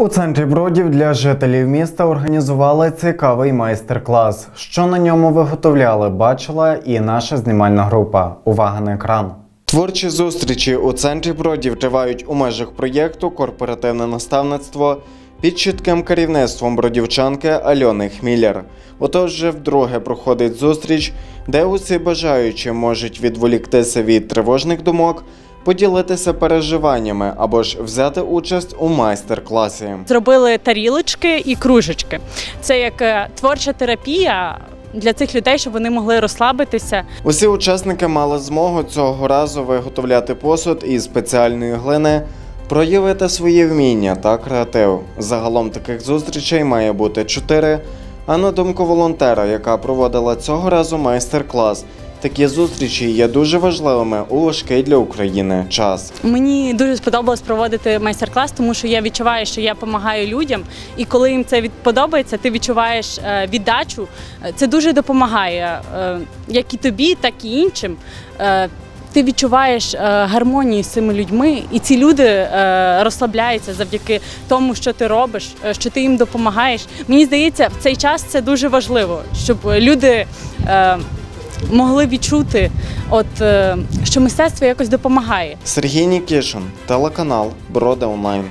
У центрі бродів для жителів міста організували цікавий майстер-клас. Що на ньому виготовляли, бачила і наша знімальна група. Увага на екран. Творчі зустрічі у центрі бродів тривають у межах проєкту Корпоративне наставництво під чітким керівництвом бродівчанки Альони Хміляр. Отож вже вдруге проходить зустріч, де усі бажаючі можуть відволіктися від тривожних думок, поділитися переживаннями або ж взяти участь у майстер-класі. Зробили тарілочки і кружечки. Це як е, творча терапія для цих людей, щоб вони могли розслабитися. Усі учасники мали змогу цього разу виготовляти посуд із спеціальної глини, проявити свої вміння та креатив. Загалом таких зустрічей має бути чотири. А на думку волонтера, яка проводила цього разу майстер-клас, такі зустрічі є дуже важливими у важкий для України час. Мені дуже сподобалось проводити майстер-клас, тому що я відчуваю, що я допомагаю людям, і коли їм це подобається, ти відчуваєш е, віддачу. Е, Це дуже допомагає е, як і тобі, так і іншим. Ти відчуваєш гармонію з цими людьми, і ці люди розслабляються завдяки тому, що ти робиш, що ти їм допомагаєш. Мені здається, в цей час це дуже важливо, щоб люди могли відчути, от е, що мистецтво якось допомагає. Сергій Нікішин, телеканал Броди Онлайн.